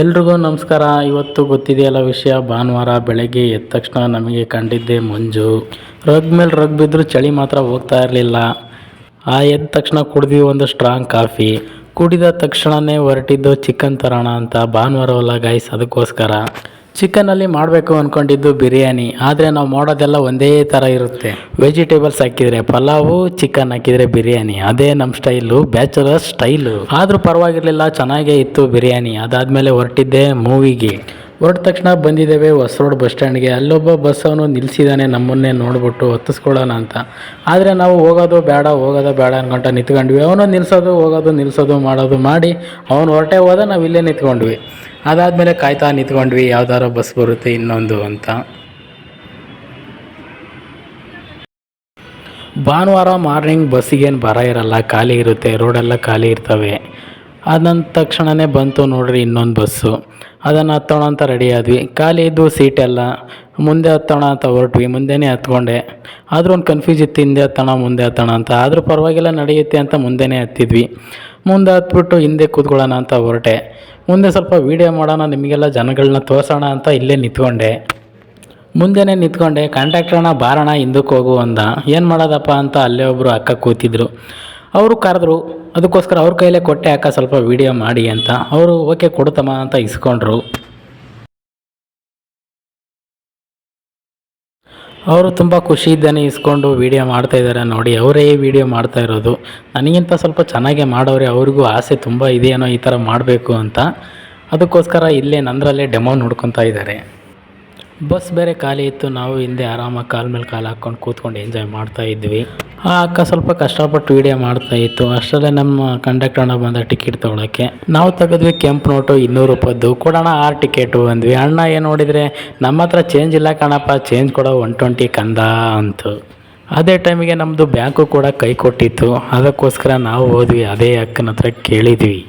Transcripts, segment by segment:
ಎಲ್ರಿಗೂ ನಮಸ್ಕಾರ. ಇವತ್ತು ಗೊತ್ತಿದೆಯಲ್ಲ ವಿಷಯ, ಭಾನುವಾರ ಬೆಳಗ್ಗೆ ಎದ್ದ ತಕ್ಷಣ ನಮಗೆ ಕಂಡಿದ್ದೆ ಮಂಜು. ರಗ್ ಮೇಲೆ ರಗ್ ಬಿದ್ದರೂ ಚಳಿ ಮಾತ್ರ ಹೋಗ್ತಾ ಇರಲಿಲ್ಲ. ಆ ಎದ್ದ ತಕ್ಷಣ ಕುಡಿದ್ವಿ ಒಂದು ಸ್ಟ್ರಾಂಗ್ ಕಾಫಿ ಕುಡಿದ ತಕ್ಷಣವೇ ಹೊರಟಿದ್ದು ಚಿಕನ್ ತರೋಣ ಅಂತ ಭಾನುವಾರವಲ್ಲ ಗೈಸ್ ಅದಕ್ಕೋಸ್ಕರ. ಚಿಕನಲ್ಲಿ ಮಾಡಬೇಕು ಅಂದ್ಕೊಂಡಿದ್ದು ಬಿರಿಯಾನಿ, ಆದರೆ ನಾವು ಮಾಡೋದೆಲ್ಲ ಒಂದೇ ಥರ ಇರುತ್ತೆ. ವೆಜಿಟೇಬಲ್ಸ್ ಹಾಕಿದರೆ ಪಲಾವು, ಚಿಕನ್ ಹಾಕಿದರೆ ಬಿರಿಯಾನಿ, ಅದೇ ನಮ್ಮ ಸ್ಟೈಲು, ಬ್ಯಾಚುಲರ್ ಸ್ಟೈಲು. ಆದರೂ ಪರವಾಗಿರಲಿಲ್ಲ, ಚೆನ್ನಾಗೇ ಇತ್ತು ಬಿರಿಯಾನಿ, ಅದಾದಮೇಲೆ ಹೊರಟಿದ್ದೆ ಮೂವಿಗೆ. ಹೊರಟ ತಕ್ಷಣ ಬಂದಿದ್ದೇವೆ ಹೊಸ ರೋಡ್ ಬಸ್ ಸ್ಟ್ಯಾಂಡ್ಗೆ. ಅಲ್ಲೊಬ್ಬ ಬಸ್ ಅವನು ನಿಲ್ಲಿಸಿದ್ದಾನೆ ನಮ್ಮನ್ನೇ ನೋಡ್ಬಿಟ್ಟು ಹೊತ್ತಿಸ್ಕೊಳ್ಳೋಣ ಅಂತ. ಆದರೆ ನಾವು ಹೋಗೋದು ಬೇಡ ಹೋಗೋದು ಬೇಡ ಅನ್ಕೊಂಡ ನಿಂತ್ಕೊಂಡ್ವಿ. ಅವನು ನಿಲ್ಸೋದು, ಹೋಗೋದು, ನಿಲ್ಸೋದು, ಮಾಡೋದು ಮಾಡಿ ಅವನು ಹೊರಟೆ ಹೋದ, ನಾವು ಇಲ್ಲೇ ನಿಂತ್ಕೊಂಡ್ವಿ. ಅದಾದಮೇಲೆ ಕಾಯ್ತಾ ನಿಂತ್ಕೊಂಡ್ವಿ, ಯಾವ್ದಾರ ಬಸ್ ಬರುತ್ತೆ ಇನ್ನೊಂದು ಅಂತ. ಭಾನುವಾರ ಮಾರ್ನಿಂಗ್ ಬಸ್ಸಿಗೇನು ಬರ ಇರಲ್ಲ, ಖಾಲಿ ಇರುತ್ತೆ, ರೋಡೆಲ್ಲ ಖಾಲಿ ಇರ್ತವೆ. ಅದಂದ ತಕ್ಷಣವೇ ಬಂತು ನೋಡಿರಿ ಇನ್ನೊಂದು ಬಸ್ಸು ಅದನ್ನು ಹತ್ತೋಣ ಅಂತ ರೆಡಿ ಆದ್ವಿ. ಖಾಲಿ ಇದ್ದು ಸೀಟೆಲ್ಲ ಮುಂದೆ ಹತ್ತೋಣ ಅಂತ ಹೊರಟ್ವಿ, ಮುಂದೆನೇ ಹತ್ಕೊಂಡೆ. ಆದರೂ ಒಂದು ಕನ್ಫ್ಯೂಸ್ ಇತ್ತು, ಹಿಂದೆ ಹತ್ತೋಣ, ಮುಂದೆ ಹತ್ತೋಣ ಅಂತ. ಆದರೂ ಪರವಾಗಿಲ್ಲ, ನಡೆಯುತ್ತೆ ಅಂತ ಮುಂದೆನೇ ಹತ್ತಿದ್ವಿ. ಮುಂದೆ ಹತ್ಬಿಟ್ಟು ಹಿಂದೆ ಕೂತ್ಕೊಳ್ಳೋಣ ಅಂತ ಹೊರಟೆ. ಮುಂದೆ ಸ್ವಲ್ಪ ವೀಡಿಯೋ ಮಾಡೋಣ, ನಿಮಗೆಲ್ಲ ಜನಗಳನ್ನ ತೋರಿಸೋಣ ಅಂತ ಇಲ್ಲೇ ನಿಂತ್ಕೊಂಡೆ. ಮುಂದೆನೇ ನಿಂತ್ಕೊಂಡೆ ಕಾಂಟ್ರಾಕ್ಟ್ರಣ ಬಾರಣ ಹಿಂದಕ್ಕೆ ಹೋಗು ಅಂದ. ಏನು ಮಾಡೋದಪ್ಪ ಅಂತ ಅಲ್ಲೇ ಒಬ್ಬರು ಅಕ್ಕ ಕೂತಿದ್ರು. ಅವರು ಕರೆದ್ರು, ಅದಕ್ಕೋಸ್ಕರ ಅವ್ರ ಕೈಲೇ ಕೊಟ್ಟೆ ಅಕ್ಕ, ಸ್ವಲ್ಪ ವೀಡಿಯೋ ಮಾಡಿ ಅಂತ. ಅವರು, ಓಕೆ, ಕೊಡುತ್ತಮ್ಮ ಅಂತ ಇಸ್ಕೊಂಡ್ರು. ಅವರು ತುಂಬ ಖುಷಿಯಿಂದನೇ ಇಸ್ಕೊಂಡು ವೀಡಿಯೋ ಮಾಡ್ತಾ ಇದ್ದಾರೆ ನೋಡಿ. ಅವರೇ ವೀಡಿಯೋ ಮಾಡ್ತಾ ಇರೋದು. ನನಗಿಂತ ಸ್ವಲ್ಪ ಚೆನ್ನಾಗೆ ಮಾಡೋರೆ ಅವ್ರಿಗೂ ಆಸೆ ತುಂಬ ಇದೆಯೇನೋ ಈ ಥರ ಮಾಡಬೇಕು ಅಂತ. ಅದಕ್ಕೋಸ್ಕರ ಇಲ್ಲೇ ನಂದರಲ್ಲೇ ಡೆಮೋ ನೋಡ್ಕೊತಾ ಇದ್ದಾರೆ. ಬಸ್ ಬೇರೆ ಖಾಲಿ ಇತ್ತು. ನಾವು ಹಿಂದೆ ಆರಾಮಾಗಿ ಕಾಲ ಮೇಲೆ ಕಾಲು ಹಾಕ್ಕೊಂಡು ಕೂತ್ಕೊಂಡು ಎಂಜಾಯ್ ಮಾಡ್ತಾ ಇದ್ವಿ. ಆ ಅಕ್ಕ ಸ್ವಲ್ಪ ಕಷ್ಟಪಟ್ಟು ವೀಡಿಯೋ ಮಾಡ್ತಾ ಇತ್ತು. ಅಷ್ಟರಲ್ಲೇ ನಮ್ಮ ಕಂಡಕ್ಟರ್ ಅಣ್ಣ ಬಂದ ಟಿಕೆಟ್ ತೊಗೊಳಕ್ಕೆ. ನಾವು ತೆಗೆದ್ವಿ ಕೆಂಪು ನೋಟು ಇನ್ನೂರು ರೂಪಾಯ್ದು. ಕೊಡೋಣ, ಆರು ಟಿಕೆಟು ಅಂದ್ವಿ ಅಣ್ಣ ಏನು ನೋಡಿದರೆ, ನಮ್ಮ ಹತ್ರ ಚೇಂಜ್ ಇಲ್ಲ ಕಣಪ್ಪ ಚೇಂಜ್ ಕೊಡೋ ಒನ್ ಟ್ವೆಂಟಿ ಕಂದ ಅಂತು. ಅದೇ ಟೈಮಿಗೆ ನಮ್ಮದು ಬ್ಯಾಂಕು ಕೂಡ ಕೈ ಕೊಟ್ಟಿತ್ತು. ಅದಕ್ಕೋಸ್ಕರ ನಾವು ಹೋದ್ವಿ. ಅದೇ ಅಕ್ಕನ ಹತ್ರ ಕೇಳಿದ್ವಿ.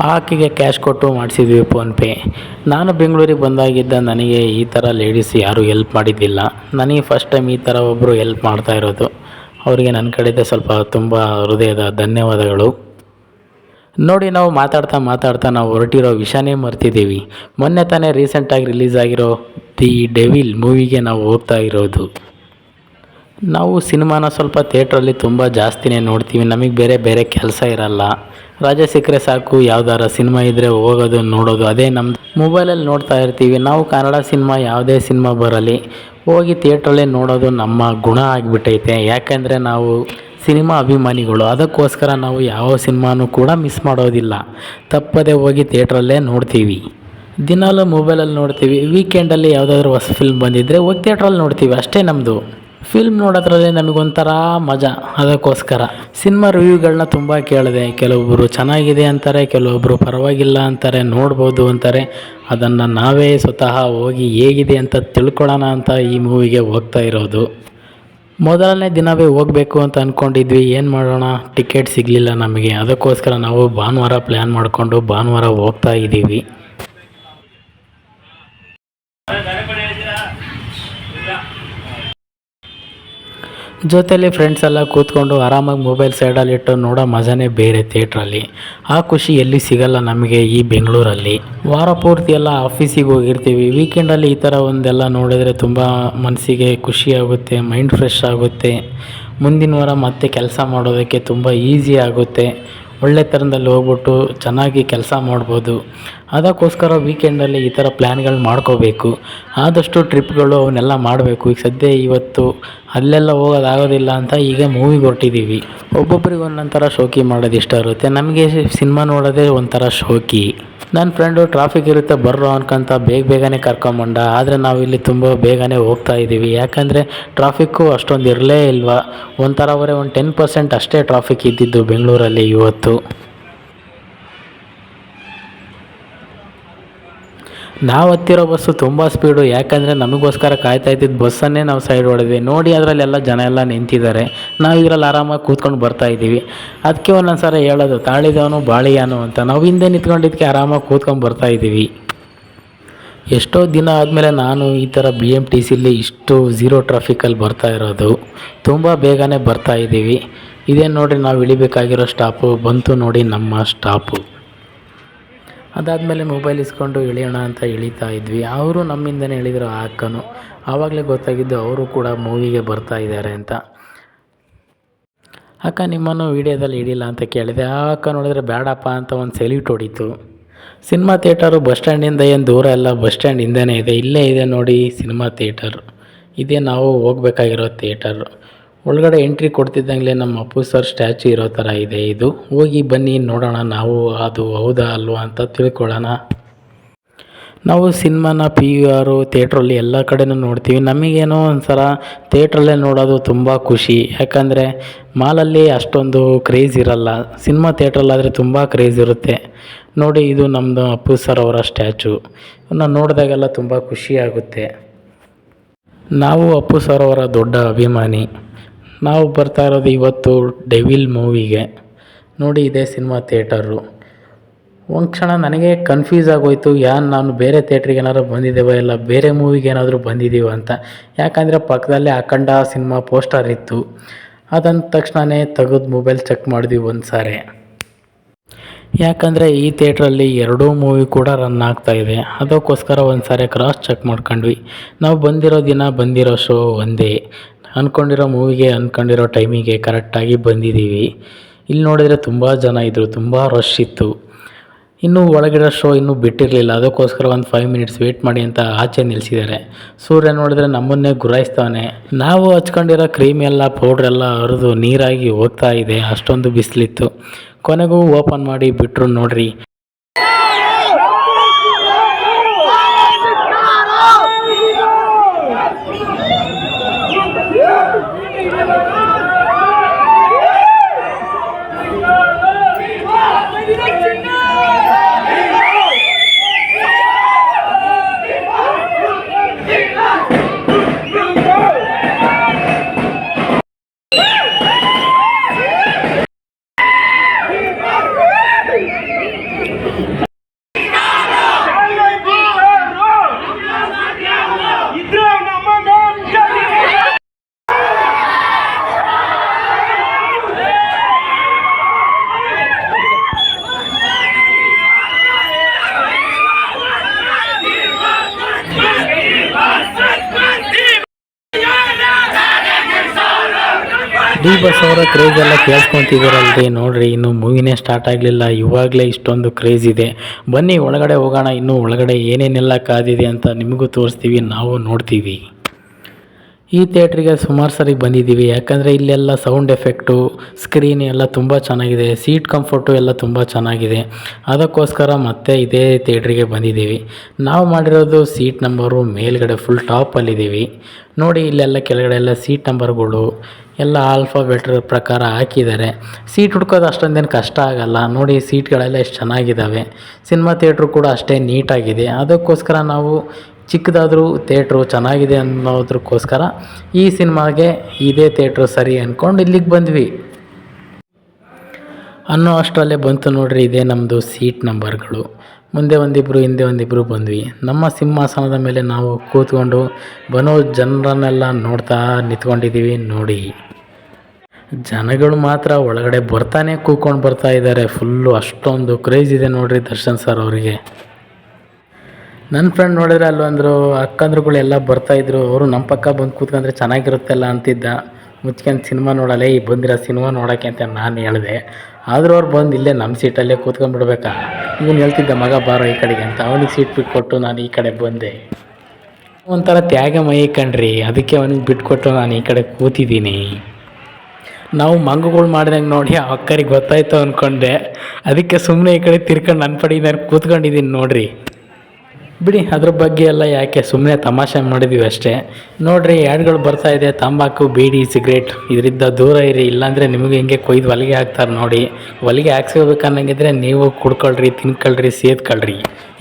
ಆಕೆಗೆ ಕ್ಯಾಶ್ ಕೊಟ್ಟು ಮಾಡಿಸಿದ್ವಿ ಫೋನ್ಪೇ ನಾನು ಬೆಂಗಳೂರಿಗೆ ಬಂದಾಗಿದ್ದ ನನಗೆ ಈ ಥರ ಲೇಡೀಸ್ ಯಾರೂ ಹೆಲ್ಪ್ ಮಾಡಿದ್ದಿಲ್ಲ. ನನಗೆ ಫಸ್ಟ್ ಟೈಮ್ ಈ ಥರ ಒಬ್ಬರು ಹೆಲ್ಪ್ ಮಾಡ್ತಾ ಇರೋದು. ಅವರಿಗೆ ನನ್ನ ಕಡೆಯಿಂದ ಸ್ವಲ್ಪ ತುಂಬ ಹೃದಯದ ಧನ್ಯವಾದಗಳು. ನೋಡಿ ನಾವು ಮಾತಾಡ್ತಾ ಮಾತಾಡ್ತಾ ನಾವು ಹೊರಟಿರೋ ವಿಷಯನೇ ಮರ್ತಿದ್ದೀವಿ. ಮೊನ್ನೆ ತಾನೇ ರೀಸೆಂಟಾಗಿ ರಿಲೀಸ್ ಆಗಿರೋ ದಿ ಡೆವಿಲ್ ಮೂವಿಗೆ ನಾವು ಹೋಗ್ತಾ ಇರೋದು. ನಾವು ಸಿನಿಮಾನ ಸ್ವಲ್ಪ ಥಿಯೇಟ್ರಲ್ಲಿ ತುಂಬ ಜಾಸ್ತಿನೇ ನೋಡ್ತೀವಿ. ನಮಗೆ ಬೇರೆ ಬೇರೆ ಕೆಲಸ ಇರಲ್ಲ. ರಜೆ ಸಿಕ್ಕರೆ ಸಾಕು, ಯಾವ್ದಾರ ಸಿನಿಮಾ ಇದ್ದರೆ ಹೋಗೋದು, ನೋಡೋದು, ಅದೇ ನಮ್ಮದು ಮೊಬೈಲಲ್ಲಿ ನೋಡ್ತಾ ಇರ್ತೀವಿ. ನಾವು ಕನ್ನಡ ಸಿನಿಮಾ ಯಾವುದೇ ಸಿನಿಮಾ ಬರಲಿ, ಹೋಗಿ ಥಿಯೇಟ್ರಲ್ಲೇ ನೋಡೋದು ನಮ್ಮ ಗುಣ ಆಗಿಬಿಟ್ಟೈತೆ. ಯಾಕೆಂದರೆ ನಾವು ಸಿನಿಮಾ ಅಭಿಮಾನಿಗಳು. ಅದಕ್ಕೋಸ್ಕರ ನಾವು ಯಾವ ಸಿನಿಮಾನೂ ಕೂಡ ಮಿಸ್ ಮಾಡೋದಿಲ್ಲ. ತಪ್ಪದೇ ಹೋಗಿ ಥಿಯೇಟ್ರಲ್ಲೇ ನೋಡ್ತೀವಿ. ದಿನಾಲೂ ಮೊಬೈಲಲ್ಲಿ ನೋಡ್ತೀವಿ. ವೀಕೆಂಡಲ್ಲಿ ಯಾವುದಾದ್ರೂ ಹೊಸ ಫಿಲ್ಮ್ ಬಂದಿದ್ದರೆ ಹೋಗಿ ಥಿಯೇಟ್ರಲ್ಲಿ ನೋಡ್ತೀವಿ. ಅಷ್ಟೇ ನಮ್ಮದು ಫಿಲ್ಮ್ ನೋಡೋದ್ರಲ್ಲಿ ನಮಗೊಂಥರ ಮಜಾ, ಅದಕ್ಕೋಸ್ಕರ. ಸಿನಿಮಾ ರಿವ್ಯೂಗಳನ್ನ ತುಂಬ ಕೇಳಿದೆ. ಕೆಲವೊಬ್ಬರು ಚೆನ್ನಾಗಿದೆ ಅಂತಾರೆ ಕೆಲವೊಬ್ಬರು ಪರವಾಗಿಲ್ಲ ಅಂತಾರೆ, ನೋಡ್ಬೋದು ಅಂತಾರೆ. ಅದನ್ನು ನಾವೇ ಸ್ವತಃ ಹೋಗಿ ಹೇಗಿದೆ ಅಂತ ತಿಳ್ಕೊಳ್ಳೋಣ ಅಂತ ಈ ಮೂವಿಗೆ ಹೋಗ್ತಾ ಇರೋದು. ಮೊದಲನೇ ದಿನವೇ ಹೋಗಬೇಕು ಅಂತ ಅಂದ್ಕೊಂಡಿದ್ವಿ ಏನು ಮಾಡೋಣ? ಟಿಕೆಟ್ ಸಿಗಲಿಲ್ಲ ನಮಗೆ. ಅದಕ್ಕೋಸ್ಕರ ನಾವು ಭಾನುವಾರ ಪ್ಲ್ಯಾನ್ ಮಾಡಿಕೊಂಡು ಭಾನುವಾರ ಹೋಗ್ತಾ ಇದ್ದೀವಿ ಜೊತೆಲಿ ಫ್ರೆಂಡ್ಸ್ ಎಲ್ಲ ಕೂತ್ಕೊಂಡು ಆರಾಮಾಗಿ ಮೊಬೈಲ್ ಸೈಡಲ್ಲಿಟ್ಟು ನೋಡೋ ಮಜಾನೇ ಬೇರೆ ಥಿಯೇಟ್ರಲ್ಲಿ ಆ ಖುಷಿ ಎಲ್ಲಿ ಸಿಗಲ್ಲ ನಮಗೆ ಈ ಬೆಂಗಳೂರಲ್ಲಿ. ವಾರ ಪೂರ್ತಿ ಎಲ್ಲ ಆಫೀಸಿಗೆ ಹೋಗಿರ್ತೀವಿ. ವೀಕೆಂಡಲ್ಲಿ ಈ ಥರ ಒಂದೆಲ್ಲ ನೋಡಿದರೆ ತುಂಬ ಮನಸ್ಸಿಗೆ ಖುಷಿ ಆಗುತ್ತೆ ಮೈಂಡ್ ಫ್ರೆಶ್ ಆಗುತ್ತೆ. ಮುಂದಿನ ವಾರ ಮತ್ತೆ ಕೆಲಸ ಮಾಡೋದಕ್ಕೆ ತುಂಬ ಈಸಿ ಆಗುತ್ತೆ. ಒಳ್ಳೆ ಥರದಲ್ಲಿ ಹೋಗ್ಬಿಟ್ಟು ಚೆನ್ನಾಗಿ ಕೆಲಸ ಮಾಡ್ಬೋದು. ಅದಕ್ಕೋಸ್ಕರ ವೀಕೆಂಡಲ್ಲಿ ಈ ಥರ ಪ್ಲ್ಯಾನ್ಗಳು ಮಾಡ್ಕೋಬೇಕು. ಆದಷ್ಟು ಟ್ರಿಪ್ಗಳು ಅವನ್ನೆಲ್ಲ ಮಾಡಬೇಕು. ಈಗ ಸದ್ಯ ಇವತ್ತು ಅಲ್ಲೆಲ್ಲ ಹೋಗೋದಾಗೋದಿಲ್ಲ ಅಂತ ಈಗ ಮೂವಿಗೆ ಹೊರಟಿದ್ದೀವಿ ಒಬ್ಬೊಬ್ರಿಗೆ ಒಂದೊಂಥರ ಶೋಕಿ ಮಾಡೋದು ಇಷ್ಟ ಇರುತ್ತೆ. ನಮಗೆ ಸಿನಿಮಾ ನೋಡೋದೇ ಒಂಥರ ಶೋಕಿ. ನನ್ನ ಫ್ರೆಂಡು ಟ್ರಾಫಿಕ್ ಇರುತ್ತೆ, ಬರ್ರೋ ಅನ್ಕೊಂತ ಬೇಗ ಬೇಗನೆ ಕರ್ಕೊಂಬಂಡ ಆದರೆ ನಾವು ಇಲ್ಲಿ ತುಂಬ ಬೇಗನೆ ಹೋಗ್ತಾ ಇದ್ದೀವಿ ಯಾಕಂದರೆ ಟ್ರಾಫಿಕ್ಕು ಅಷ್ಟೊಂದು ಇರಲೇ ಇಲ್ವಾ? ಒಂಥರ ಅವರೇ ಒಂದು ಟೆನ್ ಪರ್ಸೆಂಟ್ ಅಷ್ಟೇ ಟ್ರಾಫಿಕ್ ಇದ್ದಿದ್ದು ಬೆಂಗಳೂರಲ್ಲಿ ಇವತ್ತು. ನಾವು ಹತ್ತಿರೋ ಬಸ್ಸು ತುಂಬ ಸ್ಪೀಡು, ಯಾಕಂದರೆ ನಮಗೋಸ್ಕರ ಕಾಯ್ತಾ ಇದ್ದಿದ್ದು ಬಸ್ಸನ್ನೇ ನಾವು ಸೈಡ್ ಹೊಡೆದ್ವಿ. ನೋಡಿ ಅದರಲ್ಲೆಲ್ಲ ಜನ ಎಲ್ಲ ನಿಂತಿದ್ದಾರೆ. ನಾವು ಇದರಲ್ಲಿ ಆರಾಮಾಗಿ ಕೂತ್ಕೊಂಡು ಬರ್ತಾ ಇದ್ದೀವಿ. ಅದಕ್ಕೆ ಒಂದೊಂದು ಸಾರಿ ಹೇಳೋದು, ತಾಳಿದವನು ಬಾಳಿಯಾನು ಅಂತ. ನಾವು ಹಿಂದೆ ನಿಂತ್ಕೊಂಡಿದ್ದಕ್ಕೆ ಆರಾಮಾಗಿ ಕೂತ್ಕೊಂಡು ಬರ್ತಾ ಇದ್ದೀವಿ. ಎಷ್ಟೋ ದಿನ ಆದಮೇಲೆ ನಾನು ಈ ಥರ ಬಿ ಎಂ ಟಿ ಸಿಲಿ ಇಷ್ಟು ಝೀರೋ ಟ್ರಾಫಿಕ್ಕಲ್ಲಿ ಬರ್ತಾ ಇರೋದು. ತುಂಬ ಬೇಗನೆ ಬರ್ತಾ ಇದ್ದೀವಿ. ಇದೇನು ನೋಡಿರಿ, ನಾವು ಇಳಿಬೇಕಾಗಿರೋ ಸ್ಟಾಪು ಬಂತು ನೋಡಿ ನಮ್ಮ ಸ್ಟಾಪು ಅದಾದಮೇಲೆ ಮೊಬೈಲ್ ಇಸ್ಕೊಂಡು ಇಳಿಯೋಣ ಅಂತ ಇಳಿತಾ ಇದ್ವಿ. ಅವರು ನಮ್ಮಿಂದನೇ ಹೇಳಿದರು, ಆ ಅಕ್ಕನು. ಆವಾಗಲೇ ಗೊತ್ತಾಗಿದ್ದು ಅವರು ಕೂಡ ಮೂವಿಗೆ ಬರ್ತಾ ಇದ್ದಾರೆ ಅಂತ. ಅಕ್ಕ, ನಿಮ್ಮನ್ನು ವೀಡಿಯೋದಲ್ಲಿ ಹಿಡಿಲ್ಲ ಅಂತ ಕೇಳಿದೆ. ಆ ಅಕ್ಕ ನೋಡಿದ್ರೆ ಬೇಡಪ್ಪ ಅಂತ ಒಂದು ಸೆಲ್ಯೂಟ್ ಹೊಡಿತು. ಸಿನಿಮಾ ಥಿಯೇಟರು ಬಸ್ ಸ್ಟ್ಯಾಂಡಿಂದ ಏನು ದೂರ ಎಲ್ಲ ಬಸ್ ಸ್ಟ್ಯಾಂಡ್ ಹಿಂದೆನೇ ಇದೆ. ಇಲ್ಲೇ ಇದೆ ನೋಡಿ ಸಿನಿಮಾ ಥಿಯೇಟರ್. ಇದೇ ನಾವು ಹೋಗ್ಬೇಕಾಗಿರೋ ಥಿಯೇಟರ್. ಒಳಗಡೆ ಎಂಟ್ರಿ ಕೊಡ್ತಿದ್ದಂಗೆ ನಮ್ಮ ಅಪ್ಪು ಸರ್ ಸ್ಟ್ಯಾಚು ಇರೋ ಥರ ಇದೆ ಇದು. ಹೋಗಿ ಬನ್ನಿ, ನೋಡೋಣ ನಾವು ಅದು ಹೌದಾ ಅಲ್ವಾ ಅಂತ ತಿಳ್ಕೊಳ್ಳೋಣ. ನಾವು ಸಿನಿಮಾನ ಪಿ ಯು ಆರು ಥಿಯೇಟ್ರಲ್ಲಿ ಎಲ್ಲ ಕಡೆನೂ ನೋಡ್ತೀವಿ. ನಮಗೇನೋ ಒಂಥರ ಥಿಯೇಟ್ರಲ್ಲೇ ನೋಡೋದು ತುಂಬ ಖುಷಿ. ಯಾಕಂದರೆ ಮಾಲಲ್ಲಿ ಅಷ್ಟೊಂದು ಕ್ರೇಜ್ ಇರಲ್ಲ. ಸಿನಿಮಾ ಥಿಯೇಟ್ರಲ್ಲಾದರೆ ತುಂಬ ಕ್ರೇಜ್ ಇರುತ್ತೆ. ನೋಡಿ, ಇದು ನಮ್ಮದು ಅಪ್ಪು ಸರ್ ಅವರ ಸ್ಟ್ಯಾಚು ಇವನ್ನ ನೋಡಿದಾಗೆಲ್ಲ ತುಂಬ ಖುಷಿಯಾಗುತ್ತೆ ನಾವು ಅಪ್ಪು ಸರ್ ಅವರ ದೊಡ್ಡ ಅಭಿಮಾನಿ. ನಾವು ಬರ್ತಾ ಇರೋದು ಇವತ್ತು ಡೆವಿಲ್ ಮೂವಿಗೆ. ನೋಡಿ ಇದೇ ಸಿನಿಮಾ ಥಿಯೇಟರು. ಒಂದು ಕ್ಷಣ ನನಗೆ ಕನ್ಫ್ಯೂಸ್ ಆಗೋಯ್ತು, ಯಾನ್ ನಾನು ಬೇರೆ ಥಿಯೇಟ್ರಿಗೆ ಏನಾದ್ರು ಬಂದಿದ್ದೇವೋ ಇಲ್ಲ ಬೇರೆ ಮೂವಿಗೆ ಏನಾದರೂ ಬಂದಿದ್ದೀವೋ ಅಂತ. ಯಾಕಂದರೆ ಪಕ್ಕದಲ್ಲೇ ಅಖಂಡ ಸಿನಿಮಾ ಪೋಸ್ಟರ್ ಇತ್ತು. ಅದಂದ ತಕ್ಷಣವೇ ತೆಗೆದು ಮೊಬೈಲ್ ಚೆಕ್ ಮಾಡಿದ್ವಿ ಒಂದು ಸಾರಿ. ಯಾಕಂದರೆ ಈ ಥಿಯೇಟ್ರಲ್ಲಿ ಎರಡೂ ಮೂವಿ ಕೂಡ ರನ್ ಆಗ್ತಾ ಇದೆ. ಅದಕ್ಕೋಸ್ಕರ ಒಂದು ಸಾರಿ ಕ್ರಾಸ್ ಚೆಕ್ ಮಾಡ್ಕೊಂಡ್ವಿ. ನಾವು ಬಂದಿರೋ ದಿನ ಬಂದಿರೋ ಶೋ ಒಂದೇ. ಅಂದ್ಕೊಂಡಿರೋ ಮೂವಿಗೆ ಅಂದ್ಕೊಂಡಿರೋ ಟೈಮಿಗೆ ಕರೆಕ್ಟಾಗಿ ಬಂದಿದ್ದೀವಿ. ಇಲ್ಲಿ ನೋಡಿದರೆ ತುಂಬ ಜನ ಇದ್ದರು ತುಂಬ ರಶ್ ಇತ್ತು. ಇನ್ನೂ ಒಳಗಿರೋ ಶೋ ಇನ್ನೂ ಬಿಟ್ಟಿರಲಿಲ್ಲ. ಅದಕ್ಕೋಸ್ಕರ ಒಂದು ಫೈವ್ ಮಿನಿಟ್ಸ್ ವೇಟ್ ಮಾಡಿ ಅಂತ ಆಚೆ ನಿಲ್ಲಿಸಿದ್ದಾರೆ ಸೂರ್ಯ ನೋಡಿದ್ರೆ ನಮ್ಮನ್ನೇ ಗುರಾಯಿಸ್ತಾನೆ. ನಾವು ಹಚ್ಕೊಂಡಿರೋ ಕ್ರೀಮ್ ಎಲ್ಲ ಪೌಡ್ರ್ ಎಲ್ಲ ಹರಿದು ನೀರಾಗಿ ಹೋಗ್ತಾ ಇದೆ. ಅಷ್ಟೊಂದು ಬಿಸಿಲಿತ್ತು. ಕೊನೆಗೂ ಓಪನ್ ಮಾಡಿ ಬಿಟ್ಟರು ನೋಡ್ರಿ. ಡಿ ಬಸ್ ಅವರ ಕ್ರೇಜ್ ಎಲ್ಲ ಕೇಳಿಸ್ಕೊಂತಿದ್ದೀರಲ್ರಿ ನೋಡ್ರಿ, ಇನ್ನು ಮೂವಿನೇ ಸ್ಟಾರ್ಟ್ ಆಗಲಿಲ್ಲ, ಇವಾಗಲೇ ಇಷ್ಟೊಂದು ಕ್ರೇಜ್ ಇದೆ. ಬನ್ನಿ, ಒಳಗಡೆ ಹೋಗೋಣ, ಇನ್ನೂ ಒಳಗಡೆ ಏನೇನೆಲ್ಲ ಕಾದಿದೆ ಅಂತ ನಿಮಗೂ ತೋರಿಸ್ತೀವಿ, ನಾವು ನೋಡ್ತೀವಿ. ಈ ಥಿಯೇಟ್ರಿಗೆ ಸುಮಾರು ಸರಿ ಬಂದಿದ್ದೀವಿ. ಯಾಕಂದರೆ ಇಲ್ಲೆಲ್ಲ ಸೌಂಡ್ ಎಫೆಕ್ಟು, ಸ್ಕ್ರೀನ್ ಎಲ್ಲ ತುಂಬ ಚೆನ್ನಾಗಿದೆ, ಸೀಟ್ ಕಂಫರ್ಟು ಎಲ್ಲ ತುಂಬ ಚೆನ್ನಾಗಿದೆ. ಅದಕ್ಕೋಸ್ಕರ ಮತ್ತೆ ಇದೇ ಥಿಯೇಟ್ರಿಗೆ ಬಂದಿದ್ದೀವಿ. ನಾವು ಮಾಡಿರೋದು ಸೀಟ್ ನಂಬರು ಮೇಲ್ಗಡೆ ಫುಲ್ ಟಾಪಲ್ಲಿದ್ದೀವಿ ನೋಡಿ ಇಲ್ಲೆಲ್ಲ ಕೆಳಗಡೆ ಎಲ್ಲ ಸೀಟ್ ನಂಬರ್ಗಳು, ಎಲ್ಲ ಆಲ್ಫಾಬೆಟ್ರ್ ಪ್ರಕಾರ ಹಾಕಿದ್ದಾರೆ. ಸೀಟ್ ಹುಡ್ಕೋದು ಅಷ್ಟೊಂದೇನು ಕಷ್ಟ ಆಗಲ್ಲ. ನೋಡಿ ಸೀಟ್ಗಳೆಲ್ಲ ಎಷ್ಟು ಚೆನ್ನಾಗಿದ್ದಾವೆ. ಸಿನಿಮಾ ಥಿಯೇಟ್ರು ಕೂಡ ಅಷ್ಟೇ ನೀಟಾಗಿದೆ. ಅದಕ್ಕೋಸ್ಕರ ನಾವು ಚಿಕ್ಕದಾದರೂ ಥಿಯೇಟ್ರು ಚೆನ್ನಾಗಿದೆ ಅನ್ನೋದಕ್ಕೋಸ್ಕರ ಈ ಸಿನಿಮಾಗೆ ಇದೇ ಥಿಯೇಟ್ರು ಸರಿ ಅಂದ್ಕೊಂಡು ಇಲ್ಲಿಗೆ ಬಂದ್ವಿ. ಅನ್ನೋ ಅಷ್ಟರಲ್ಲೇ ಬಂತು ನೋಡ್ರಿ ಇದೇ ನಮ್ಮದು ಸೀಟ್ ನಂಬರ್ಗಳು ಮುಂದೆ ಒಂದಿಬ್ಬರು ಹಿಂದೆ ಒಂದಿಬ್ಬರು ಬಂದ್ವಿ. ನಮ್ಮ ಸಿಂಹಾಸನದ ಮೇಲೆ ನಾವು ಕೂತ್ಕೊಂಡು ಬನೋ ಜನರನ್ನೆಲ್ಲ ನೋಡ್ತಾ ನಿಂತ್ಕೊಂಡಿದ್ದೀವಿ ನೋಡಿ. ಜನಗಳು ಮಾತ್ರ ಒಳಗಡೆ ಬರ್ತಾನೆ ಕೂತ್ಕೊಂಡು ಬರ್ತಾ ಇದ್ದಾರೆ. ಫುಲ್ಲು ಅಷ್ಟೊಂದು ಕ್ರೇಜ್ ಇದೆ ನೋಡ್ರಿ ದರ್ಶನ್ ಸರ್ ಅವರಿಗೆ. ನನ್ನ ಫ್ರೆಂಡ್ ನೋಡಿದ್ರೆ ಅಲ್ಲೊಂದರು ಅಕ್ಕಂದ್ರುಗಳೆಲ್ಲ ಬರ್ತಾಯಿದ್ರು ಅವರು ನಮ್ಮ ಪಕ್ಕ ಬಂದು ಕೂತ್ಕೊಂಡ್ರೆ ಚೆನ್ನಾಗಿರುತ್ತಲ್ಲ ಅಂತಿದ್ದ. ಮುಚ್ಕೊಂಡು ಸಿನಿಮಾ ನೋಡಲ್ಲ ಈ ಬಂದಿರೋ ಸಿನಿಮಾ ನೋಡೋಕ್ಕೆ ಅಂತ ನಾನು ಹೇಳಿದೆ. ಆದರೂ ಅವ್ರು ಬಂದು ಇಲ್ಲೇ ನಮ್ಮ ಸೀಟಲ್ಲೇ ಕೂತ್ಕೊಂಡ್ಬಿಡ್ಬೇಕಾ ಇವನು ಹೇಳ್ತಿದ್ದ ಮಗ, ಬಾರೋ ಈ ಕಡೆಗೆ ಅಂತ. ಅವನಿಗೆ ಸೀಟ್ ಬಿಟ್ಕೊಟ್ಟು ನಾನು ಈ ಕಡೆ ಬಂದೆ. ಒಂಥರ ತ್ಯಾಗ ಮೈ ಕಣ್ರಿ. ಅದಕ್ಕೆ ಅವನಿಗೆ ಬಿಟ್ಕೊಟ್ಟು ನಾನು ಈ ಕಡೆ ಕೂತಿದ್ದೀನಿ. ನಾವು ಮಂಗುಗಳು ಮಾಡಿದಂಗೆ ನೋಡಿ ಆ ಅಕ್ಕರಿಗೆ ಗೊತ್ತಾಯ್ತು ಅಂದ್ಕೊಂಡೆ ಅದಕ್ಕೆ ಸುಮ್ಮನೆ ಈ ಕಡೆ ತಿರ್ಕೊಂಡು ನನ್ನ ಪಡಿ ನಾನು ಕೂತ್ಕೊಂಡಿದ್ದೀನಿ ನೋಡ್ರಿ. ಬಿಡಿ, ಅದ್ರ ಬಗ್ಗೆ ಎಲ್ಲ ಯಾಕೆ ಸುಮ್ಮನೆ ತಮಾಷೆ ಮಾಡಿದ್ವಿ ಅಷ್ಟೇ. ನೋಡ್ರಿ, ಯಾಡ್ಗಳು ಬರ್ತಾ ಇದೆ, ತಂಬಾಕು, ಬೀಡಿ, ಸಿಗರೇಟ್. ಇದರಿಂದ ದೂರ ಇರಿ, ಇಲ್ಲಾಂದರೆ ನಿಮಗೆ ಹಿಂಗೆ ಕೊಯ್ದು ಹೊಲಿಗೆ ಹಾಕ್ತಾರೆ ನೋಡಿ. ಹೊಲಿಗೆ ಹಾಕ್ಸ್ಕೋಬೇಕನ್ನಂಗಿದ್ರೆ ನೀವು ಕುಡ್ಕೊಳ್ರಿ, ತಿನ್ಕೊಳ್ರಿ, ಸೇದ್ಕೊಳ್ರಿ.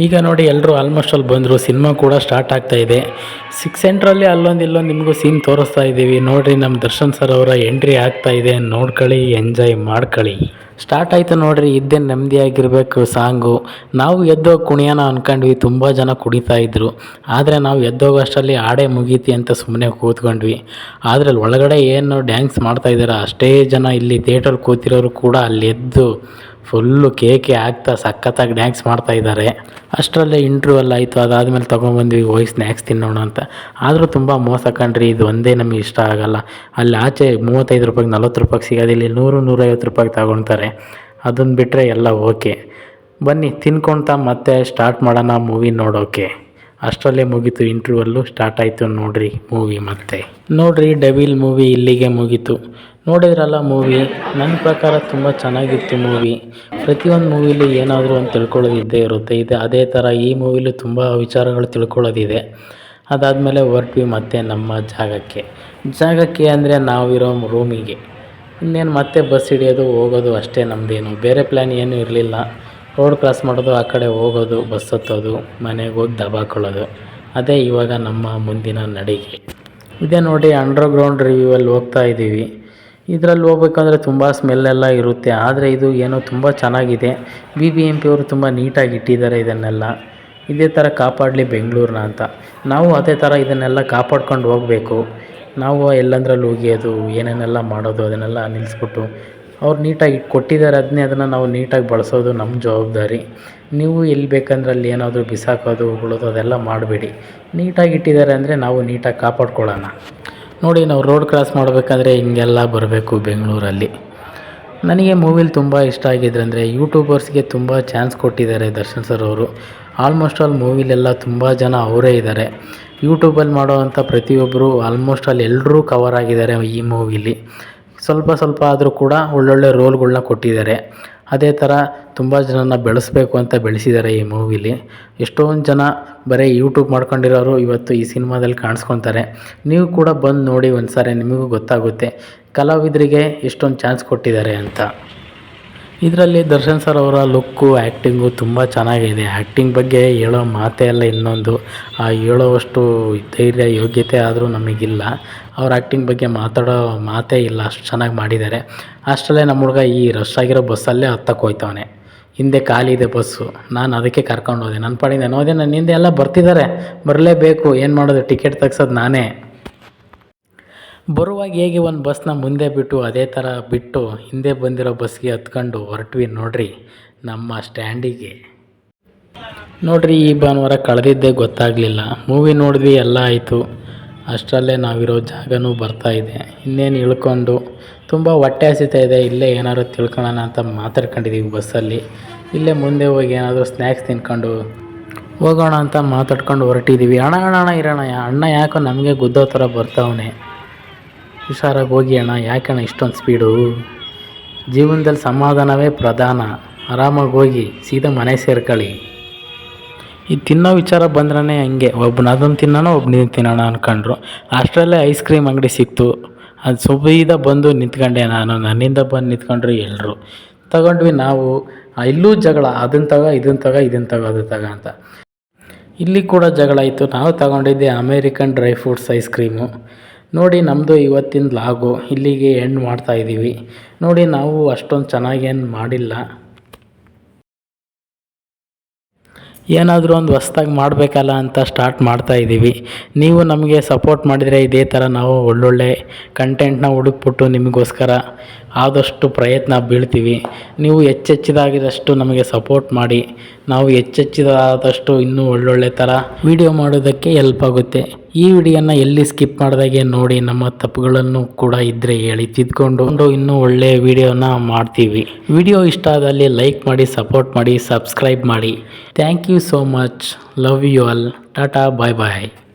ಈಗ ನೋಡಿ ಎಲ್ಲರೂ ಆಲ್ಮೋಸ್ಟ್ ಅಲ್ಲಿ ಬಂದರು, ಸಿನಿಮಾ ಕೂಡ ಸ್ಟಾರ್ಟ್ ಆಗ್ತಾ ಇದೆ. ಸಿಕ್ಸ್ ಸೆಂಟ್ರಲ್ಲಿ ಅಲ್ಲೊಂದು ಇಲ್ಲೊಂದು ನಿಮಗೂ ಸೀನ್ ತೋರಿಸ್ತಾ ಇದ್ದೀವಿ ನೋಡಿರಿ ನಮ್ಮ ದರ್ಶನ್ ಸರ್ ಅವರ ಎಂಟ್ರಿ ಆಗ್ತಾ ಇದೆ. ನೋಡ್ಕೊಳ್ಳಿ ಎಂಜಾಯ್ ಮಾಡ್ಕೊಳ್ಳಿ. ಸ್ಟಾರ್ಟ್ ಆಯಿತು ನೋಡ್ರಿ ಇದ್ದೇ ನೆಮ್ಮದಿಯಾಗಿರಬೇಕು ಸಾಂಗು. ನಾವು ಎದ್ದೋಗಿ ಕುಣಿಯೋಣ ಅಂದ್ಕೊಂಡ್ವಿ ತುಂಬ ಜನ ಕುಡಿತಾ ಇದ್ದರು ಆದರೆ ನಾವು ಎದ್ದೋಗೋಷ್ಟರಲ್ಲಿ ಆಡೇ ಮುಗೀತಿ ಅಂತ ಸುಮ್ಮನೆ ಕೂತ್ಕೊಂಡ್ವಿ. ಆದರೆ ಒಳಗಡೆ ಏನು ಡ್ಯಾನ್ಸ್ ಮಾಡ್ತಾ ಇದ್ದಾರೆ ಅಷ್ಟೇ ಜನ ಇಲ್ಲಿ ಥಿಯೇಟರ್ ಕೂತಿರೋರು ಕೂಡ ಅಲ್ಲಿ ಎದ್ದು ಫುಲ್ಲು ಕೇಕೆ ಹಾಕ್ತಾ ಸಖತ್ತಾಗಿ ಡ್ಯಾನ್ಸ್ ಮಾಡ್ತಾ ಇದ್ದಾರೆ. ಅಷ್ಟರಲ್ಲೇ ಇಂಟ್ರ್ಯೂವಲ್ ಆಯಿತು, ಅದಾದಮೇಲೆ ತೊಗೊಂಬಂದ್ವಿ ಹೋಗಿ ಸ್ನ್ಯಾಕ್ಸ್ ತಿನ್ನೋಣ ಅಂತ. ಆದರೂ ತುಂಬ ಮೋಸ ಕಣ್ರಿ, ಇದು ಒಂದೇ ನಮಗೆ ಇಷ್ಟ ಆಗಲ್ಲ. ಅಲ್ಲಿ ಆಚೆ ಮೂವತ್ತೈದು ರೂಪಾಯಿಗೆ ನಲ್ವತ್ತು ರೂಪಾಯಿಗೆ ಸಿಗೋದು ಇಲ್ಲಿ ನೂರು, ನೂರೈವತ್ತು ರೂಪಾಯಿಗೆ ತಗೊಳ್ತಾರೆ. ಅದನ್ನು ಬಿಟ್ಟರೆ ಎಲ್ಲ ಓಕೆ. ಬನ್ನಿ ತಿನ್ಕೊಳ್ತಾ ಮತ್ತೆ ಸ್ಟಾರ್ಟ್ ಮಾಡೋಣ ಮೂವಿ ನೋಡೋಕೆ. ಅಷ್ಟರಲ್ಲೇ ಮುಗೀತು ಇಂಟ್ರ್ಯೂವಲ್ಲು ಸ್ಟಾರ್ಟ್ ಆಯಿತು ನೋಡ್ರಿ ಮೂವಿ ಮತ್ತೆ. ನೋಡ್ರಿ ಡೆವಿಲ್ ಮೂವಿ ಇಲ್ಲಿಗೆ ಮುಗೀತು. ನೋಡಿದ್ರಲ್ಲ ಮೂವಿ ನನ್ನ ಪ್ರಕಾರ ತುಂಬ ಚೆನ್ನಾಗಿತ್ತು ಮೂವಿ ಪ್ರತಿಯೊಂದು ಮೂವಿಲಿ ಏನಾದರೂ ಒಂದು ತಿಳ್ಕೊಳ್ಳೋದು ಇದ್ದೇ ಇರುತ್ತೆ. ಇದೆ, ಅದೇ ಥರ ಈ ಮೂವಿಲೂ ತುಂಬ ವಿಚಾರಗಳು ತಿಳ್ಕೊಳ್ಳೋದಿದೆ. ಅದಾದಮೇಲೆ ಹೊರಟ್ವಿ ಮತ್ತೆ ನಮ್ಮ ಜಾಗಕ್ಕೆ. ಜಾಗಕ್ಕೆ ಅಂದರೆ ನಾವಿರೋ ರೂಮಿಗೆ ಇನ್ನೇನು ಮತ್ತೆ ಬಸ್ ಹಿಡಿಯೋದು, ಹೋಗೋದು ಅಷ್ಟೇ ನಮ್ಮದೇನು ಬೇರೆ ಪ್ಲ್ಯಾನ್ ಏನೂ ಇರಲಿಲ್ಲ. ರೋಡ್ ಕ್ರಾಸ್ ಮಾಡೋದು, ಆ ಕಡೆ ಹೋಗೋದು ಬಸ್ ಹತ್ತೋದು, ಮನೆಗೆ ಹೋಗಿ ದಬಾಕೊಳ್ಳೋದು. ಅದೇ ಇವಾಗ ನಮ್ಮ ಮುಂದಿನ ನಡಿಗೆ. ಇದೇ ನೋಡಿ ಅಂಡರ್ಗ್ರೌಂಡ್ ರಿವ್ಯೂವಲ್ಲಿ ಹೋಗ್ತಾ ಇದ್ದೀವಿ ಇದರಲ್ಲಿ ಹೋಗ್ಬೇಕಂದ್ರೆ ತುಂಬ ಸ್ಮೆಲ್ಲೆಲ್ಲ ಇರುತ್ತೆ. ಆದರೆ ಇದು ಏನೋ ತುಂಬ ಚೆನ್ನಾಗಿದೆ. ಬಿ ಬಿ ಎಂ ಪಿ ಅವರು ತುಂಬ ನೀಟಾಗಿ ಇಟ್ಟಿದ್ದಾರೆ ಇದನ್ನೆಲ್ಲ. ಇದೇ ಥರ ಕಾಪಾಡಲಿ ಬೆಂಗಳೂರನ್ನ ಅಂತ. ನಾವು ಅದೇ ಥರ ಇದನ್ನೆಲ್ಲ ಕಾಪಾಡ್ಕೊಂಡು ಹೋಗಬೇಕು. ನಾವು ಎಲ್ಲಂದ್ರಲ್ಲಿ ಅದು ಏನೇನೆಲ್ಲ ಮಾಡೋದು ಅದನ್ನೆಲ್ಲ ನಿಲ್ಲಿಸ್ಬಿಟ್ಟು ಅವ್ರು ನೀಟಾಗಿ ಕೊಟ್ಟಿದ್ದಾರೆ ಅದನ್ನೇ ಅದನ್ನು ನಾವು ನೀಟಾಗಿ ಬಳಸೋದು ನಮ್ಮ ಜವಾಬ್ದಾರಿ. ನೀವು ಎಲ್ಲಿ ಬೇಕಂದ್ರೆ ಅಲ್ಲಿ ಏನಾದರೂ ಬಿಸಾಕೋದು, ಉಗುಳೋದು ಅದೆಲ್ಲ ಮಾಡಬೇಡಿ. ನೀಟಾಗಿ ಇಟ್ಟಿದ್ದಾರೆ ಅಂದರೆ ನಾವು ನೀಟಾಗಿ ಕಾಪಾಡ್ಕೊಳ್ಳೋಣ. ನೋಡಿ ನಾವು ರೋಡ್ ಕ್ರಾಸ್ ಮಾಡಬೇಕಾದ್ರೆ ಹಿಂಗೆಲ್ಲ ಬರಬೇಕು ಬೆಂಗಳೂರಲ್ಲಿ. ನನಗೆ ಮೂವಿಲಿ ತುಂಬ ಇಷ್ಟ ಆಗಿದ್ರೆ ಅಂದರೆ ಯೂಟ್ಯೂಬರ್ಸ್ಗೆ ತುಂಬ ಚಾನ್ಸ್ ಕೊಟ್ಟಿದ್ದಾರೆ ದರ್ಶನ್ ಸರ್ ಅವರು. ಆಲ್ಮೋಸ್ಟ್ ಆಲ್ ಮೂವಿಲೆಲ್ಲ ತುಂಬ ಜನ ಅವರೇ ಇದ್ದಾರೆ ಯೂಟ್ಯೂಬಲ್ಲಿ ಮಾಡೋವಂಥ ಪ್ರತಿಯೊಬ್ಬರು ಆಲ್ಮೋಸ್ಟ್ ಆಲ್ ಎಲ್ಲರೂ ಕವರ್ ಆಗಿದ್ದಾರೆ ಈ ಮೂವಿಲಿ ಸ್ವಲ್ಪ ಸ್ವಲ್ಪ ಆದರೂ ಕೂಡ ಒಳ್ಳೊಳ್ಳೆ ರೋಲ್ಗಳನ್ನ ಕೊಟ್ಟಿದ್ದಾರೆ. ಅದೇ ಥರ ತುಂಬ ಜನನ ಬೆಳೆಸಬೇಕು ಅಂತ ಬೆಳೆಸಿದ್ದಾರೆ ಈ ಮೂವಿಲಿ. ಎಷ್ಟೊಂದು ಜನ ಬರೀ ಯೂಟ್ಯೂಬ್ ಮಾಡ್ಕೊಂಡಿರೋರು ಇವತ್ತು ಈ ಸಿನಿಮಾದಲ್ಲಿ ಕಾಣಿಸ್ಕೊತಾರೆ. ನೀವು ಕೂಡ ಬಂದು ನೋಡಿ ಒಂದು ಸಾರಿ ನಿಮಗೂ ಗೊತ್ತಾಗುತ್ತೆ. ಕಲಾವಿದರಿಗೆ ಎಷ್ಟೊಂದು ಚಾನ್ಸ್ ಕೊಟ್ಟಿದ್ದಾರೆ ಅಂತ. ಇದರಲ್ಲಿ ದರ್ಶನ್ ಸರ್ ಅವರ ಲುಕ್ಕು ಆ್ಯಕ್ಟಿಂಗು ತುಂಬ ಚೆನ್ನಾಗಿದೆ. ಆ್ಯಕ್ಟಿಂಗ್ ಬಗ್ಗೆ ಹೇಳೋ ಮಾತೇ ಅಲ್ಲ ಇನ್ನೊಂದು. ಆ ಹೇಳೋವಷ್ಟು ಧೈರ್ಯ, ಯೋಗ್ಯತೆ ಆದರೂ ನಮಗಿಲ್ಲ. ಅವ್ರ ಆ್ಯಕ್ಟಿಂಗ್ ಬಗ್ಗೆ ಮಾತಾಡೋ ಮಾತೇ ಇಲ್ಲ. ಅಷ್ಟು ಚೆನ್ನಾಗಿ ಮಾಡಿದ್ದಾರೆ. ಅಷ್ಟರಲ್ಲೇ ನಮ್ಮ ಹುಡುಗ ಈ ರಶ್ ಆಗಿರೋ ಬಸ್ಸಲ್ಲೇ ಹತ್ತಕ್ಕೆ ಹೋಯ್ತವನೆ. ಹಿಂದೆ ಖಾಲಿ ಇದೆ ಬಸ್ಸು ನಾನು ಅದಕ್ಕೆ ಕರ್ಕೊಂಡು ಹೋದೆ. ನನ್ನ ಪಾಡಿಂದ ನೋದೆ ನನ್ನ ಹಿಂದೆ ಎಲ್ಲ ಬರ್ತಿದ್ದಾರೆ. ಬರಲೇಬೇಕು. ಏನು ಮಾಡೋದು? ಟಿಕೆಟ್ ತೆಗ್ಸೋದು ನಾನೇ. ಬರುವಾಗ ಹೇಗೆ ಒಂದು ಬಸ್ನ ಮುಂದೆ ಬಿಟ್ಟು ಅದೇ ಥರ ಬಿಟ್ಟು ಹಿಂದೆ ಬಂದಿರೋ ಬಸ್ಗೆ ಹತ್ಕೊಂಡು ಹೊರಟ್ವಿ ನೋಡ್ರಿ ನಮ್ಮ ಸ್ಟ್ಯಾಂಡಿಗೆ. ನೋಡ್ರಿ ಈ ಭಾನುವಾರ ಕಳೆದಿದ್ದೇ ಗೊತ್ತಾಗಲಿಲ್ಲ. ಮೂವಿ ನೋಡಿದ್ವಿ, ಎಲ್ಲ ಆಯಿತು. ಅಷ್ಟರಲ್ಲೇ ನಾವಿರೋ ಜಾಗನೂ ಇದೆ. ಇನ್ನೇನು ಇಳ್ಕೊಂಡು ತುಂಬ ಹೊಟ್ಟೆ ಹಸಿತಾ ಇದೆ. ಇಲ್ಲೇ ಏನಾದ್ರು ತಿಳ್ಕೊಳ್ಳೋಣ ಅಂತ ಮಾತಾಡ್ಕೊಂಡಿದ್ದೀವಿ ಬಸ್ಸಲ್ಲಿ. ಇಲ್ಲೇ ಮುಂದೆ ಹೋಗಿ ಏನಾದರೂ ಸ್ನ್ಯಾಕ್ಸ್ ತಿನ್ಕೊಂಡು ಹೋಗೋಣ ಅಂತ ಮಾತಾಡ್ಕೊಂಡು ಹೊರಟಿದ್ದೀವಿ ಅಣ್ಣ ಅಣ್ಣ ಅಣ್ಣ ಇರೋಣ ಅಣ್ಣ ಯಾಕೋ ನಮಗೆ ಗುದ್ದೋ ಥರ ಬರ್ತಾವನೆ. ಹುಷಾರಾಗಿ ಹೋಗಿ ಅಣ್ಣ, ಯಾಕಣ್ಣ ಇಷ್ಟೊಂದು ಸ್ಪೀಡು ಜೀವನದಲ್ಲಿ ಸಮಾಧಾನವೇ ಪ್ರಧಾನ. ಆರಾಮಾಗಿ ಹೋಗಿ, ಸೀದಾ ಮನೆ ಸೇರ್ಕೊಳ್ಳಿ ಈ ತಿನ್ನೋ ವಿಚಾರ ಬಂದ್ರೆ ಹಂಗೆ. ಒಬ್ಬನ ಅದನ್ನು ತಿನ್ನೋಣ ಒಬ್ಬನ ತಿನ್ನೋಣ ಅಂದ್ಕೊಂಡ್ರು ಅಷ್ಟರಲ್ಲೇ ಐಸ್ ಕ್ರೀಮ್ ಅಂಗಡಿ ಸಿಕ್ತು. ಅದು ಸುಬೀದ ಬಂದು ನಿಂತ್ಕೊಂಡೆ ನಾನು. ನನ್ನಿಂದ ಬಂದು ನಿಂತ್ಕೊಂಡ್ರು ಎಲ್ಲರೂ ತಗೊಂಡ್ವಿ ನಾವು. ಇಲ್ಲೂ ಜಗಳ ಅದನ್ನ ತಗೋ ಇದನ್ನ ತಗೋ ಇದನ್ನ ತಗೋ, ಅದು ತಗೋ ಅಂತ. ಇಲ್ಲಿ ಕೂಡ ಜಗಳ ಇತ್ತು ನಾವು ತಗೊಂಡಿದ್ದೆ American dry fruits ice cream ನೋಡಿ ನಮ್ಮದು ಇವತ್ತಿನ ಲಾಗು, ಇಲ್ಲಿಗೆ ಎಂಡ್ ಮಾಡ್ತಾ ಇದ್ದೀವಿ ನೋಡಿ ನಾವು ಅಷ್ಟೊಂದು ಚೆನ್ನಾಗೇನು ಮಾಡಿಲ್ಲ. ಏನಾದರೂ ಒಂದು ಹೊಸ್ದಾಗಿ ಮಾಡಬೇಕಲ್ಲ ಅಂತ ಸ್ಟಾರ್ಟ್ ಮಾಡ್ತಾ ಇದ್ದೀವಿ ನೀವು ನಮಗೆ ಸಪೋರ್ಟ್ ಮಾಡಿದರೆ ಇದೇ ಥರ ನಾವು ಒಳ್ಳೊಳ್ಳೆ ಕಂಟೆಂಟ್ನ ಹುಡುಕ್ಬಿಟ್ಟು ನಿಮಗೋಸ್ಕರ ಆದಷ್ಟು ಪ್ರಯತ್ನ ಬೀಳ್ತೀವಿ. ನೀವು ಹೆಚ್ಚೆಚ್ಚಿದಾಗಿದ್ದಷ್ಟು ನಮಗೆ ಸಪೋರ್ಟ್ ಮಾಡಿ. ನಾವು ಹೆಚ್ಚೆಚ್ಚಿದಾದಷ್ಟು ಇನ್ನೂ ಒಳ್ಳೊಳ್ಳೆ ಥರ ವಿಡಿಯೋ ಮಾಡೋದಕ್ಕೆ ಹೆಲ್ಪ್ ಆಗುತ್ತೆ. ಈ ವಿಡಿಯೋನ ಎಲ್ಲಿ ಸ್ಕಿಪ್ ಮಾಡಿದಾಗೆ ನೋಡಿ ನಮ್ಮ ತಪ್ಪುಗಳನ್ನು ಕೂಡ ಇದ್ದರೆ ಹೇಳಿ ತಿದ್ಕೊಂಡು ಇನ್ನೂ ಒಳ್ಳೆಯ ವಿಡಿಯೋನ ಮಾಡ್ತೀವಿ. ವಿಡಿಯೋ ಇಷ್ಟ ಆದಲ್ಲಿ ಲೈಕ್ ಮಾಡಿ, ಸಪೋರ್ಟ್ ಮಾಡಿ, ಸಬ್ಸ್ಕ್ರೈಬ್ ಮಾಡಿ. Thank you so much. Love you all. Tata, bye bye.